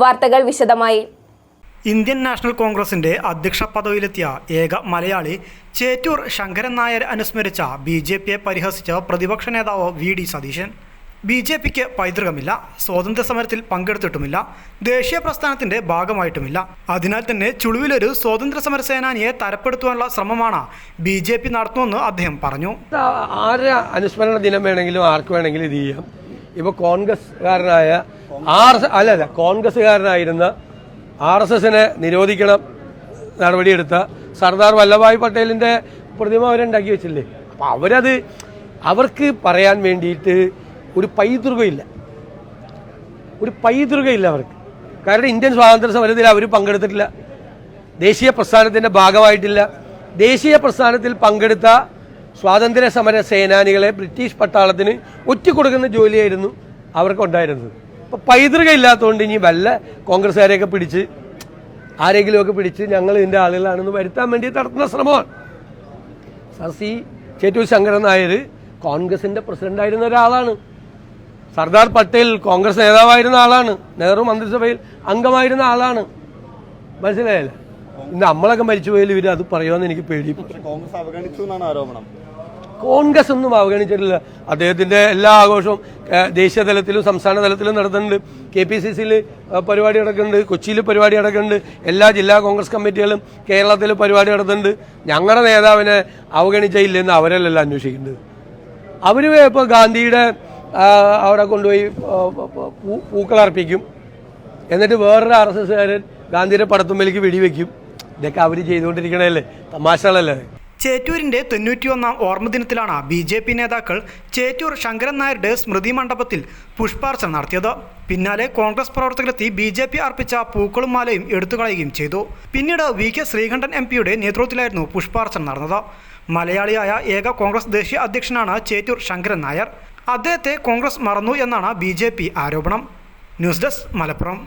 വാർത്തകൾ വിശദമായി. Indian national കോൺഗ്രസിന്റെ അധ്യക്ഷ പദവിയിലെത്തിയ ഏക മലയാളി ചേറ്റൂർ ശങ്കരൻ നായർ അനുസ്മരിച്ച ബി ജെ പിയെ പരിഹസിച്ച പ്രതിപക്ഷ നേതാവ് V D Satheesan. B J പിക്ക് പൈതൃകമില്ല സ്വാതന്ത്ര്യ സമരത്തിൽ പങ്കെടുത്തിട്ടുമില്ല ദേശീയ പ്രസ്ഥാനത്തിന്റെ ഭാഗമായിട്ടുമില്ല. അതിനാൽ തന്നെ ചുളുവിലൊരു സ്വാതന്ത്ര്യ സമര സേനാനിയെ തരപ്പെടുത്തുവാനുള്ള ശ്രമമാണ് ബി ജെ പി നടത്തുമെന്ന് അദ്ദേഹം പറഞ്ഞു. ആരുടെ അനുസ്മരണ ദിനം വേണമെങ്കിലും ആർക്ക് വേണമെങ്കിലും ഇത് ചെയ്യാം. ഇപ്പൊ കോൺഗ്രസ്കാരനായ ആർ എസ് അല്ല അല്ല കോൺഗ്രസ്സുകാരനായിരുന്ന ആർ എസ് എസിനെ നിരോധിക്കണം നടപടിയെടുത്ത സർദാർ വല്ലഭായ് പട്ടേലിന്റെ പ്രതിമ അവരുണ്ടാക്കി വെച്ചില്ലേ? അപ്പൊ അവരത് അവർക്ക് പറയാൻ വേണ്ടിയിട്ട് ഒരു പൈതൃകമില്ല ഒരു പൈതൃകമില്ല അവർക്ക്. കാരണം ഇന്ത്യൻ സ്വാതന്ത്ര്യ സമരത്തിൽ അവർ പങ്കെടുത്തിട്ടില്ല. ദേശീയ പ്രസ്ഥാനത്തിന്റെ ഭാഗമായിട്ടില്ല. ദേശീയ പ്രസ്ഥാനത്തിൽ പങ്കെടുത്ത സ്വാതന്ത്ര്യ സമര സേനാനികളെ ബ്രിട്ടീഷ് പട്ടാളത്തിന് ഒറ്റ കൊടുക്കുന്ന ജോലിയായിരുന്നു അവർക്കുണ്ടായിരുന്നത്. പൈതൃകം ഇല്ലാത്തതുകൊണ്ട് ഇനി വല്ല കോൺഗ്രസ്സുകാരെയൊക്കെ പിടിച്ച് ആരെങ്കിലുമൊക്കെ പിടിച്ച് ഞങ്ങൾ ഇതിന്റെ ആളുകളാണെന്ന് വരുത്താൻ വേണ്ടി നടത്തുന്ന ശ്രമമാണ്. സർ സി ചേറ്റൂർ ശങ്കരൻ നായർ കോൺഗ്രസിന്റെ പ്രസിഡന്റായിരുന്ന ഒരാളാണ്. സർദാർ പട്ടേൽ കോൺഗ്രസ് നേതാവായിരുന്ന ആളാണ്. നെഹ്റു മന്ത്രിസഭയിൽ അംഗമായിരുന്ന ആളാണ്. മനസ്സിലായല്ലേ? ഇന്ന് നമ്മളൊക്കെ മരിച്ചുപോയാൽ ഇവർ അത് പറയുമെന്ന് എനിക്ക് പേടി കോൺഗ്രസ് അവഗണിച്ചു എന്നാണ് ആരോപണം. കോൺഗ്രസ് ഒന്നും അവഗണിച്ചിട്ടില്ല. അദ്ദേഹത്തിന്റെ എല്ലാ ആഘോഷവും ദേശീയ തലത്തിലും സംസ്ഥാന തലത്തിലും നടത്തുന്നുണ്ട് കെ പി സി സിയിൽ പരിപാടി നടക്കുന്നുണ്ട്. കൊച്ചിയിൽ പരിപാടി നടക്കുന്നുണ്ട്. എല്ലാ ജില്ലാ കോൺഗ്രസ് കമ്മിറ്റികളും കേരളത്തിൽ പരിപാടി നടത്തുന്നുണ്ട്. ഞങ്ങളുടെ നേതാവിനെ അവഗണിച്ചില്ലെന്ന് അവരല്ലല്ലോ അന്വേഷിക്കുന്നത്. അവർ ഇപ്പോൾ ഗാന്ധിയുടെ അവിടെ കൊണ്ടുപോയി പൂക്കളർപ്പിക്കും എന്നിട്ട് വേറൊരു ആർ എസ് എസ്സുകാരൻ ഗാന്ധിയുടെ പടത്തുമ്പിലേക്ക് വെടിവെക്കും. ഇതൊക്കെ അവർ ചെയ്തുകൊണ്ടിരിക്കണല്ലേ തമാശകളല്ലേ? ചേറ്റൂരിന്റെ തൊണ്ണൂറ്റിയൊന്നാം ഓർമ്മദിനത്തിലാണ് ബി ജെ പി നേതാക്കൾ ചേറ്റൂർ ശങ്കരൻ നായരുടെ സ്മൃതി മണ്ഡപത്തിൽ പുഷ്പാർച്ചന നടത്തിയത്. പിന്നാലെ കോൺഗ്രസ് പ്രവർത്തകരെത്തി ബി ജെ പി അർപ്പിച്ച പൂക്കളും മാലയും എടുത്തുകളയുകയും ചെയ്തു. പിന്നീട് വി കെ ശ്രീകണ്ഠൻ എം പിയുടെ നേതൃത്വത്തിലായിരുന്നു പുഷ്പാർച്ചന നടന്നത്. മലയാളിയായ ഏക കോൺഗ്രസ് ദേശീയ അധ്യക്ഷനാണ് ചേറ്റൂർ ശങ്കരൻ നായർ. അദ്ദേഹത്തെ കോൺഗ്രസ് മറന്നു എന്നാണ് ബി ആരോപണം. News desk Malappuram.